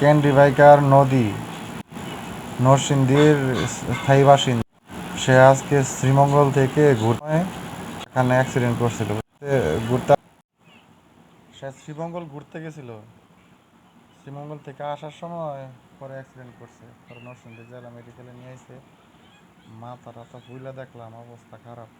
ক্যান্ডিভাইকার নদী, নরসিংদীর স্থায়ী বাসিন্দা। সে আজকে শ্রীমঙ্গল থেকে ঘুরতে এখানে অ্যাক্সিডেন্ট করছিল, ঘুরতে সে শ্রীমঙ্গল ঘুরতে গেছিল। শ্রীমঙ্গল থেকে আসার সময় পরে অ্যাক্সিডেন্ট করছে, পরে নরসিংদী জেলা মেডিকেলে নিয়ে এসে মাথা টাথা ফুইলা দেখলাম, অবস্থা খারাপ।